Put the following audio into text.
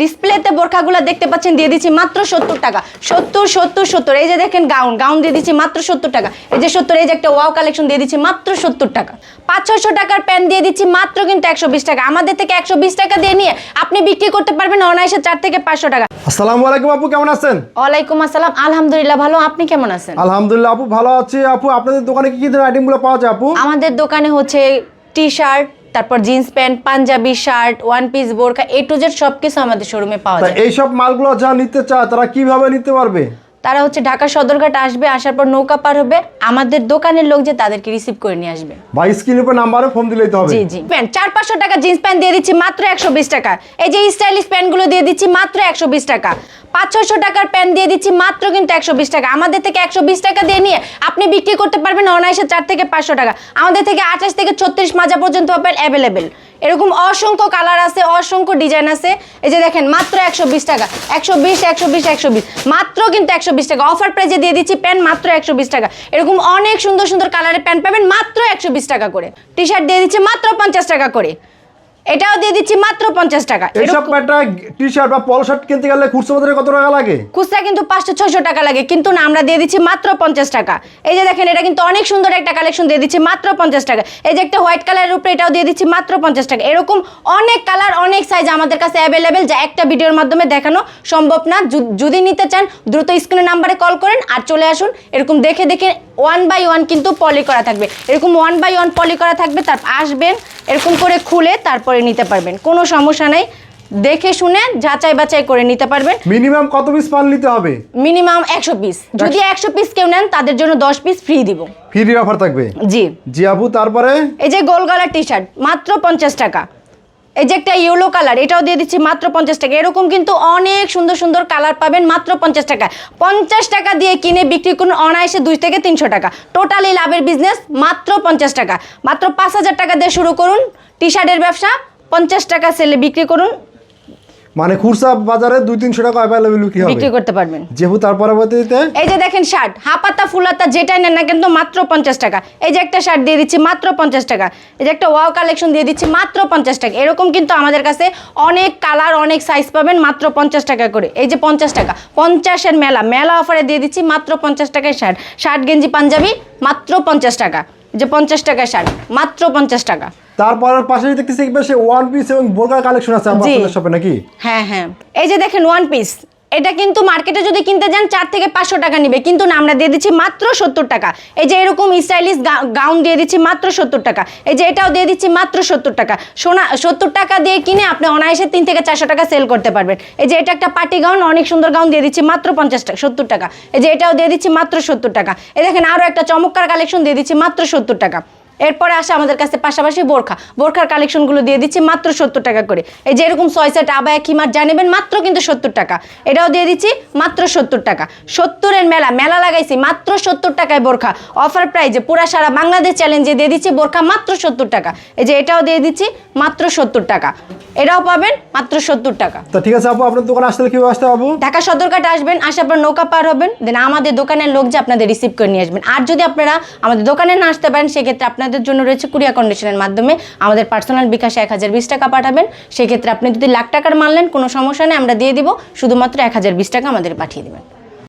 ডিসপ্লেতে বোরখাগুলো দেখতে পাচ্ছেন দিয়ে দিচ্ছি মাত্র সত্তর টাকা। সত্তর সত্তর সত্তর এই যে দেখেন গাউন গাউন দিয়ে দিচ্ছি মাত্র সত্তর টাকা। এই যে সত্তর এই যে একটা ওয়াও কালেকশন দিয়ে দিচ্ছি মাত্র সত্তর টাকা। পাঁচ ছশো টাকার প্যান্ট দিয়ে দিচ্ছি মাত্র কিন্তু একশো বিশ টাকা। আমাদের থেকে একশো বিশ টাকা দিয়ে নিয়ে আপনি বিক্রি করতে পারবেন অনায়াসে চার থেকে পাঁচশো টাকা। আসসালামু আলাইকুম আপু কেমন আছেন? ওয়ালাইকুম আসসালাম আলহামদুলিল্লাহ ভালো। আপনি কেমন আছেন? আলহামদুলিল্লাহ আপু ভালো আছি। আপু আপনাদের দোকানে কি কি ধরনের আইটেমগুলো পাওয়া যায় আপু? আমাদের দোকানে হচ্ছে টি শার্ট তারপর jeans pant panjabi shirt one piece বোরখা এ টু জেড সব কিছু আমাদের শোরুমে পাওয়া যায় যায় এইসব মালগুলো যা নিতে চায় তারা কীভাবে নিতে পারবে? তারা হচ্ছে ঢাকা সদরঘাট আসবে আসার পর নৌকা পার হবে। আমাদের দোকানের লোক যে তাদেরকে রিসিভ করে নিয়ে আসবে। বা স্ক্রিনের উপর নাম্বারে ফোন দিলেই তো হবে। জি জি। প্যান্ট চার পাঁচশো টাকা জিন্স প্যান্ট দিয়ে দিচ্ছি মাত্র একশো বিশ টাকা। এই যে স্টাইলিশ প্যান্টগুলো দিয়ে দিচ্ছি মাত্র একশো বিশ টাকা। পাঁচ ছশো টাকার প্যান্ট দিয়ে দিচ্ছি মাত্র কিন্তু একশো বিশ টাকা। আমাদের থেকে একশো বিশ টাকা দিয়ে নিয়ে আপনি বিক্রি করতে পারবেন অনায়াসে চার থেকে পাঁচশো টাকা। আমাদের থেকে আঠাশ থেকে ছত্রিশ মাজা পর্যন্ত পাবেন অ্যাভেলেবেল এরকম অসংখ্য কালার আছে, অসংখ্য ডিজাইন আছে। এই যে দেখেন, মাত্র একশো বিশ টাকা। একশো বিশ একশো বিশ একশো বিশ। মাত্র কিন্তু একশো বিশ টাকা। অফার প্রাইজে দিয়ে দিচ্ছি প্যান্ট মাত্র একশো বিশ টাকা। এরকম অনেক সুন্দর সুন্দর কালারের প্যান্ট পাবেন মাত্র একশো বিশ টাকা করে। টি শার্ট দিয়ে দিচ্ছে মাত্র পঞ্চাশ টাকা করে। এটাও দিয়ে দিচ্ছি মাত্র পঞ্চাশ টাকা। এইসব এরকম- প্যান্টটা টি শার্ট বা পল শার্ট কিনতে গেলে খুচরো বাজারে কত টাকা লাগে? খুচরা কিন্তু পাঁচশো ছয়শো টাকা লাগে কিন্তু না আমরা দিয়ে দিচ্ছি মাত্র পঞ্চাশ টাকা। এই যে দেখেন এটা কিন্তু অনেক সুন্দর একটা কালেকশন দিয়ে দিচ্ছি মাত্র পঞ্চাশ টাকা। এই যে একটা হোয়াইট কালারের উপরে এটাও দিয়ে দিচ্ছি মাত্র পঞ্চাশ টাকা। এরকম অনেক কালার অনেক সাইজ আমাদের কাছে অ্যাভেলেবেল যা একটা ভিডিওর মাধ্যমে দেখানো সম্ভব না। যদি নিতে চান দ্রুত স্ক্রিনের নাম্বারে কল করেন আর চলে আসুন। এরকম দেখে দেখে ওয়ান বাই ওয়ান কিন্তু পলি করা থাকবে। এরকম ওয়ান বাই ওয়ান পলি করা থাকবে তার আসবেন এরকম করে খুলে তারপরে নিতে পারবেন। কোনো সমস্যা নাই। দেখে শুনে যাচাই বাছাই করে নিতে পারবেন। মিনিমাম কত পিস মাল নিতে হবে? মিনিমাম একশো পিস যদি একশো পিস কেউ নেন তাদের জন্য দশ পিস ফ্রি দিব। ফ্রি অফার থাকবে? জি। জি আপু তারপরে? এই যে গোল গলার টি শার্ট মাত্র পঞ্চাশ টাকা। এই যে একটা ইয়েলো কালার এটাও দিয়ে দিচ্ছি মাত্র পঞ্চাশ টাকা। এরকম কিন্তু অনেক সুন্দর সুন্দর কালার পাবেন মাত্র পঞ্চাশ টাকা। পঞ্চাশ টাকা দিয়ে কিনে বিক্রি করুন অনায়াসে দুই থেকে তিনশো টাকা। টোটালি লাভের বিজনেস মাত্র পঞ্চাশ টাকা। মাত্র পাঁচ হাজার টাকা দিয়ে শুরু করুন টি শার্টের ব্যবসা, পঞ্চাশ টাকা সেলে বিক্রি করুন। মানে খুচরা বাজারে দুই তিনশো টাকা অ্যাভেলেবেল কি হবে? বিক্রি করতে পারবেন। যেহেতু তার পরবর্তীতে এই যে দেখেন শার্ট হাপাতা ফুলাতা যেটাই নেন না কিন্তু মাত্র পঞ্চাশ টাকা। এই যে একটা শার্ট দিয়ে দিচ্ছি মাত্র পঞ্চাশ টাকা। এই যে একটা ওয়াও কালেকশন দিয়ে দিচ্ছি মাত্র পঞ্চাশ টাকা। এরকম কিন্তু আমাদের কাছে অনেক কালার অনেক সাইজ পাবেন মাত্র পঞ্চাশ টাকা করে। এই যে পঞ্চাশ টাকা পঞ্চাশের মেলা। মেলা অফারে দিয়ে দিচ্ছি মাত্র পঞ্চাশ টাকায় শার্ট। শার্ট গেঞ্জি পাঞ্জাবি মাত্র পঞ্চাশ টাকা। যে পঞ্চাশ টাকা শার্ট মাত্র পঞ্চাশ টাকা। তারপরের পাশে দেখতেছি ওয়ান পিস এবং বোরকার কালেকশন আছে জি। শপে নাকি? হ্যাঁ হ্যাঁ। এই যে দেখেন ওয়ান পিস এটা কিন্তু মার্কেটে যদি কিনতে যান, চার থেকে পাঁচশো টাকা নিবে। কিন্তু না, আমরা দিয়ে দিচ্ছি মাত্র সত্তর টাকা। এই যে এরকম স্টাইলিশ গাউন দিয়ে দিচ্ছি মাত্র সত্তর টাকা। এই যে এটাও দিয়ে দিচ্ছি মাত্র সত্তর টাকা। সোনা, সত্তর টাকা দিয়ে কিনে আপনি অনায়াসে তিন থেকে চারশো টাকা সেল করতে পারবেন। এই যে এটা একটা পার্টি গাউন অনেক সুন্দর গাউন দিয়ে দিচ্ছি মাত্র পঞ্চাশ টাকা, সত্তর টাকা। এই যে এটাও দিয়ে দিচ্ছি মাত্র সত্তর টাকা। এই দেখেন আরও একটা চমৎকার কালেকশন দিয়ে দিচ্ছি মাত্র সত্তর টাকা। এরপরে আসে আমাদের কাছে পাশাপাশি বোরখা। বোরখার কালেকশনগুলো দিয়ে দিচ্ছি মাত্র সত্তর টাকা করে। এই যে এরকম ছয় সেট আবায়া খিমার জানেবেন? মাত্র কিন্তু সত্তর টাকা। এটাও দিয়ে দিচ্ছি মাত্র সত্তর টাকা। সত্তরের মেলা মেলা লাগাইছি মাত্র সত্তর টাকায় বোরখা। অফার প্রাইজে পুরা সারা বাংলাদেশ চ্যালেঞ্জে দিয়ে দিচ্ছি বোরখা মাত্র সত্তর টাকা। এই যে এটাও দিয়ে দিচ্ছি মাত্র সত্তর টাকা। এটাও পাবেন মাত্র সত্তর টাকা। তো ঠিক আছে আপু আপনার দোকানে আসলে কীভাবে আসতে পাবো ঢাকা সদরঘাটে আসবেন আসার পর নৌকা পার হবেন দেন আমাদের দোকানের লোক যে আপনাদের রিসিভ করে নিয়ে আসবেন। আর যদি আপনারা আমাদের দোকানে না আসতে পারেন সেক্ষেত্রে আপনাদের জন্য রয়েছে কুরিয়া কন্ডিশনের মাধ্যমে। আমাদের পার্সোনাল বিকাশে এক হাজার বিশ টাকা পাঠাবেন। সেক্ষেত্রে আপনি যদি লাখ টাকার মানলেন কোনো সমস্যা নেই, আমরা দিয়ে দিব। শুধুমাত্র এক হাজার বিশ টাকা আমাদের পাঠিয়ে দেবেন।